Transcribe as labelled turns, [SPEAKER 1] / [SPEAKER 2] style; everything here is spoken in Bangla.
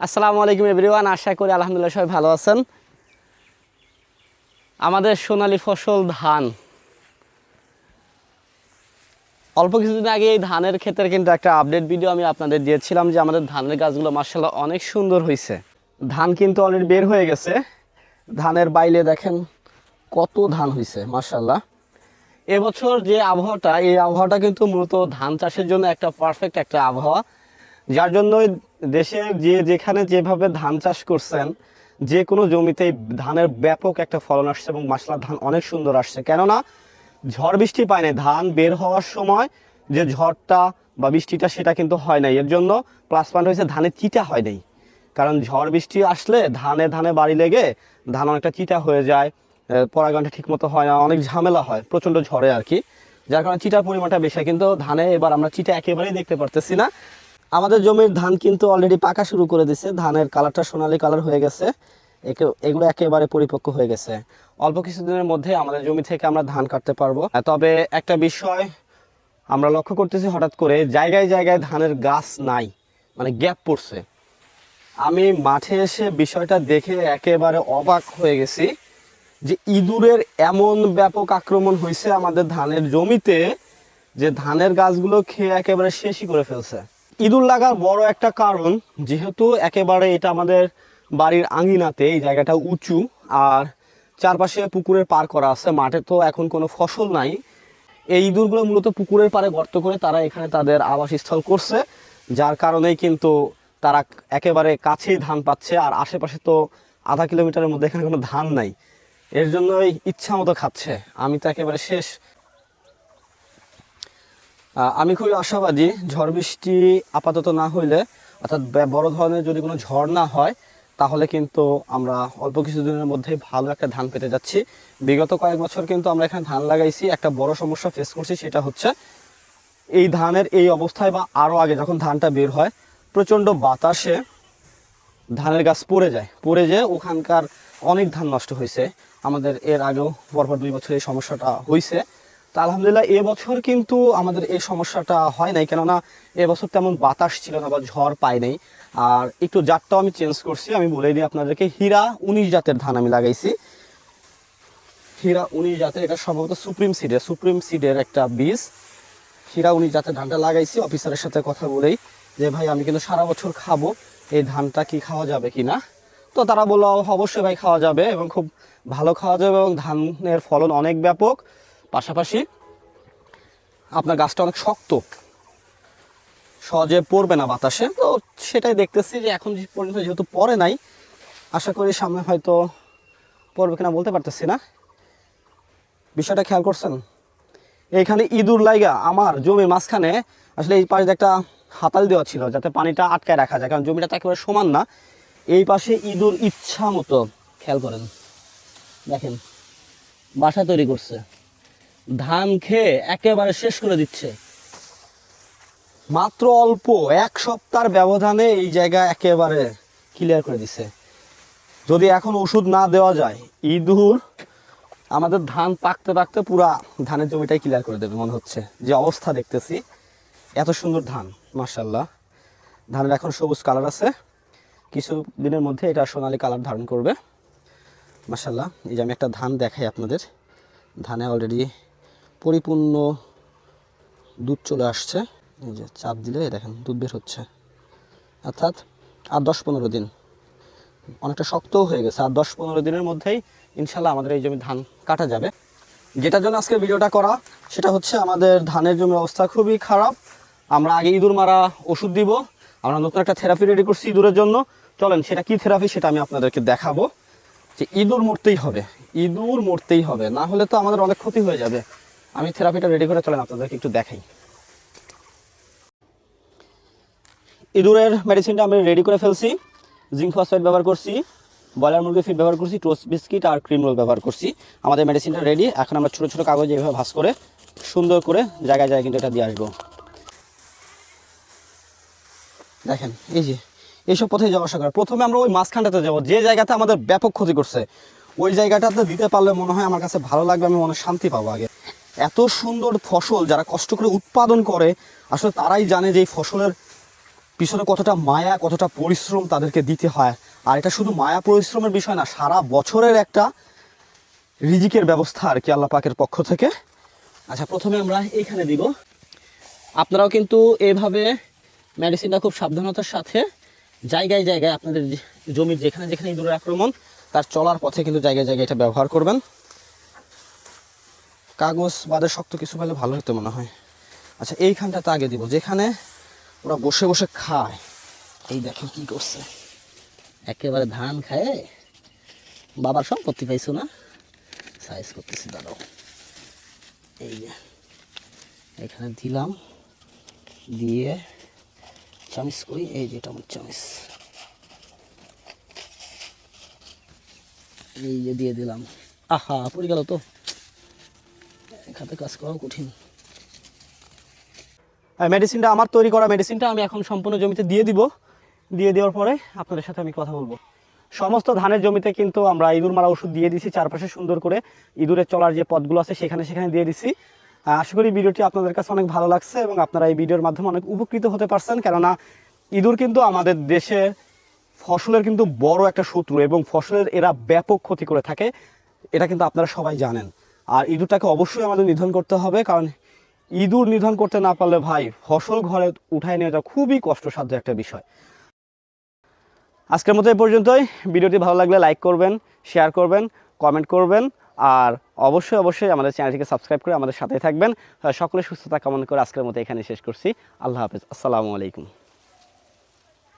[SPEAKER 1] আসসালামু আলাইকুম এভরিওয়ান, আশা করি আলহামদুলিল্লাহ সবাই ভালো আছেন। আমাদের সোনালী ফসল ধান। অল্প কিছুদিন আগে এই ধানের ক্ষেত্রে কিন্তু একটা আপডেট ভিডিও আমি আপনাদের দিয়েছিলাম যে আমাদের ধানের গাছগুলো মার্শাল্লাহ অনেক সুন্দর হয়েছে ধান কিন্তু অলরেডি বের হয়ে গেছে। ধানের বাইলে দেখেন কত ধান হয়েছে মার্শাল্লাহ এবছর যে আবহাওয়াটা, এই আবহাওয়াটা কিন্তু মূলত ধান চাষের জন্য একটা পারফেক্ট একটা আবহাওয়া। যার জন্য দেশে যে যেখানে যেভাবে ধান চাষ করছেন, যে কোনো জমিতেই ধানের ব্যাপক একটা ফলন আসছে এবং মাসলা ধান অনেক সুন্দর আসছে। কেননা ঝড় বৃষ্টি পায় না ধান বের হওয়ার সময় যে ঝড়টা বা বৃষ্টিটা সেটা কিন্তু হয় নাই। এর জন্য প্লাস পয়েন্ট হয়েছে ধানে চিটা হয় নাই। কারণ ঝড় বৃষ্টি আসলে ধানে ধানে বাড়ি লেগে ধান অনেকটা চিটা হয়ে যায় পরাগণটা ঠিক মতো হয় না, অনেক ঝামেলা হয়, প্রচণ্ড ঝড়ে আর কি। যার কারণে চিটার পরিমাণটা বেশি। কিন্তু ধানে এবার আমরা চিটা একেবারেই দেখতে পারতেছি না। আমাদের জমির ধান কিন্তু অলরেডি পাকা শুরু করে দিছে। ধানের কালারটা সোনালী কালার হয়ে গেছে। একে- এগুলো একেবারে পরিপক্ক হয়ে গেছে। অল্প কিছুদিনের মধ্যে আমাদের জমি থেকে আমরা ধান কাটতে পারব। তবে একটা বিষয় আমরা লক্ষ্য করতেছি হঠাৎ করে জায়গায় জায়গায় ধানের গাছ নাই মানে গ্যাপ পড়ছে। আমি মাঠে এসে বিষয়টা দেখে একেবারে অবাক হয়ে গেছি যে ইঁদুরের এমন ব্যাপক আক্রমণ হয়েছে আমাদের ধানের জমিতে যে ধানের গাছগুলো খেয়ে একেবারে শেষই করে ফেলছে। ইঁদুর লাগার বড় একটা কারণ, যেহেতু একেবারে এটা আমাদের বাড়ির আঙিনাতে, এই জায়গাটা উঁচু, আর চারপাশে পুকুরের পার করা আছে, মাঠে তো এখন কোনো ফসল নাই। এই ইঁদুরগুলো মূলত পুকুরের পাড়ে গর্ত করে তারা এখানে তাদের আবাসস্থল করছে, যার কারণেই কিন্তু তারা একেবারে কাছেই ধান পাচ্ছে, আর আশেপাশে তো আধা কিলোমিটারের মধ্যে এখানে কোনো ধান নাই। এর জন্যই ইচ্ছা মতো খাচ্ছে। আমি তো একেবারে শেষ আমি খুবই আশাবাদী ঝড় বৃষ্টি আপাতত না হইলে, অর্থাৎ বড় ধরনের যদি কোনো ঝড় না হয়, তাহলে কিন্তু আমরা অল্প কিছুদিনের মধ্যে ভালো একটা ধান পেতে যাচ্ছি। বিগত কয়েক বছর কিন্তু আমরা এখানে ধান লাগাইছি, একটা বড় সমস্যা ফেস করছি সেটা হচ্ছে, এই ধানের এই অবস্থায় বা আরও আগে যখন ধানটা বের হয়, প্রচণ্ড বাতাসে ধানের গাছ পড়ে যায়। পড়ে যেয়ে ওখানকার অনেক ধান নষ্ট হয়েছে আমাদের এর আগেও পরপর দুই বছর এই সমস্যাটা হয়েছে আলহামদুলিল্লাহ এবছর কিন্তু আমাদের এই সমস্যাটা হয় নাই, কেননা এবছর তেমন বাতাস ছিল না বা ঝড় পাই নাই। আর একটু জাতটাও আমি চেঞ্জ করছি, আমি বলে দিই আপনাদেরকে, হীরা উনিশ জাতের ধান আমি লাগাইছি। হীরা উনিশ জাতের, এটা সম্ভবত সুপ্রিম সিডের সুপ্রিম সিডের একটা বীজ। হীরা উনিশ জাতের ধানটা লাগাইছি, অফিসারের সাথে কথা বলেই যে, ভাই, আমি কিন্তু সারা বছর খাব, এই ধানটা কি খাওয়া যাবে কি না তো তারা বলল, অবশ্যই ভাই, খাওয়া যাবে এবং খুব ভালো খাওয়া যাবে এবং ধানের ফলন অনেক ব্যাপক। পাশাপাশি আপনার গাছটা অনেক শক্ত। সহজে পড়বে না বাতাসে। তো সেটাই দেখতেছি যে এখন পর্যন্ত যেহেতু পড়ে নাই, আশা করি সামনে হয়তো পড়বে কিনা বলতে পারতেছি না। বিষয়টা খেয়াল করছেন? এইখানে ইঁদুর লাইগা আমার জমির মাঝখানে আসলে এই পাশে একটা হাতাল দেওয়া ছিল যাতে পানিটা আটকায় রাখা যায়, কারণ জমিটা তো একেবারে সমান না। এই পাশে ইঁদুর ইচ্ছা মতো, খেয়াল করেন। দেখেন, বাসা তৈরি করছে। ধান খেয়ে একেবারে শেষ করে দিচ্ছে। মাত্র অল্প এক সপ্তাহের ব্যবধানে এই জায়গা একেবারে ক্লিয়ার করে দিছে। যদি এখন ওষুধ না দেওয়া যায়, ইঁদুর আমাদের ধান পাকতে পাকতে পুরা ধানের জমিটাই ক্লিয়ার করে দেবে মনে হচ্ছে। যে অবস্থা দেখতেছি, এত সুন্দর ধান মার্শাল্লাহ ধানের এখন সবুজ কালার আছে। কিছু দিনের মধ্যে এটা সোনালি কালার ধারণ করবে। মার্শাল্লাহ এই যে আমি একটা ধান দেখাই আপনাদের। ধানে অলরেডি পরিপূর্ণ দুধ চলে আসছে। এই যে চাপ দিলে দেখেন দুধ বের হচ্ছে। অর্থাৎ আর দশ পনেরো দিন। অনেকটা শক্তও হয়ে গেছে। আর দশ পনেরো দিনের মধ্যেই ইনশাল্লাহ আমাদের এই জমি ধান কাটা যাবে। যেটার জন্য আজকে ভিডিওটা করা, সেটা হচ্ছে আমাদের ধানের জমির অবস্থা খুবই খারাপ। আমরা আগে ইঁদুর মারা ওষুধ দিব। আমরা নতুন একটা থেরাপি রেডি করছি ইঁদুরের জন্য। চলেন, সেটা কি থেরাপি সেটা আমি আপনাদেরকে দেখাবো। যে ইঁদুর মরতেই হবে। ইঁদুর মরতেই হবে। না হলে তো আমাদের অনেক ক্ষতি হয়ে যাবে। আমি থেরাপিটা রেডি করে চলেন, আপনাদেরকে একটু দেখাই। ইঁদুরের মেডিসিনটা আমি রেডি করে ফেলছি জিঙ্ক ফসফেট ব্যবহার করছি ব্রয়লার মুরগি ফিড ব্যবহার করছি টোস্ট বিস্কিট আর ক্রিম রোল ব্যবহার করছি। আমাদের মেডিসিনটা রেডি এখন আমরা ছোটো ছোটো কাগজ এইভাবে ভাঁজ করে, সুন্দর করে জায়গায় জায়গায় কিন্তু এটা দিয়ে আসব। দেখেন, এই যে, এইসব পথে যাওয়া আসা প্রথমে আমরা ওই মাঝখানটাতে যাব, যে জায়গাতে আমাদের ব্যাপক ক্ষতি করছে, ওই জায়গাটাতে দিতে পারলে মনে হয় আমার কাছে ভালো লাগবে, আমি মনে শান্তি পাবো আগে। এত সুন্দর ফসল যারা কষ্ট করে উৎপাদন করে, আসলে তারাই জানে যে এই ফসলের পিছনে কতটা মায়া, কতটা পরিশ্রম তাদেরকে দিতে হয়। আর এটা শুধু মায়া পরিশ্রমের বিষয় না, সারা বছরের একটা রিজিকের ব্যবস্থা আর কি আল্লাহ পাকের পক্ষ থেকে। আচ্ছা প্রথমে আমরা এইখানে দিব। আপনারাও কিন্তু এভাবে মেডিসিনটা খুব সাবধানতার সাথে জায়গায় জায়গায় আপনাদের জমির যেখানে যেখানে ইঁদুরের আক্রমণ, তার চলার পথে কিন্তু জায়গায় জায়গায় এটা ব্যবহার করবেন। কাগজ বাদে শক্ত কিছু পেলে ভালো হতো মনে হয়। আচ্ছা এইখানটাতে আগে দিব। যেখানে ওরা বসে বসে খায়। এই দেখেন কি করছে। একেবারে ধান খায়। বাবার সম্পত্তি পাইছো না? সাইজ করতেছি, দাঁড়াও। এই যে, এখানে দিলাম। দিয়ে চামিচ করি। এই যে, এটা আমার চামিচ। এই যে, দিয়ে দিলাম। আহা, পড়ে গেল তো। হাতে কাজ করাও কঠিন। মেডিসিনটা আমার তৈরি করা মেডিসিনটা আমি এখন সম্পূর্ণ জমিতে দিয়ে দিব। দিয়ে দেওয়ার পরে আপনাদের সাথে আমি কথা বলব। সমস্ত ধানের জমিতে কিন্তু আমরা ইঁদুর মারা ওষুধ দিয়ে দিছি, চারপাশে সুন্দর করে ইঁদুরের চলার যে পথগুলো আছে সেখানে সেখানে দিয়ে দিছি। আশা করি ভিডিওটি আপনাদের কাছে অনেক ভালো লাগছে এবং আপনারা এই ভিডিওর মাধ্যমে অনেক উপকৃত হতে পারছেন, কেননা ইঁদুর কিন্তু আমাদের দেশে ফসলের কিন্তু বড় একটা শত্রু এবং ফসলের এরা ব্যাপক ক্ষতি করে থাকে, এটা কিন্তু আপনারা সবাই জানেন। আর ইঁদুরটাকে অবশ্যই আমাদের নিধন করতে হবে, কারণ ইঁদুর নিধন করতে না পারলে ভাই ফসল ঘরে উঠায় নেওয়াটা খুবই কষ্টসাধ্য একটা বিষয়। আজকের মতো এই পর্যন্তই। ভিডিওটি ভালো লাগলে লাইক করবেন, শেয়ার করবেন, কমেন্ট করবেন, আর অবশ্যই অবশ্যই আমাদের চ্যানেলটিকে সাবস্ক্রাইব করে আমাদের সাথে থাকবেন। সকলে সুস্থতা কামনা করে আজকের মতো এখানে শেষ করছি। আল্লাহ হাফেজ। আসসালামু আলাইকুম।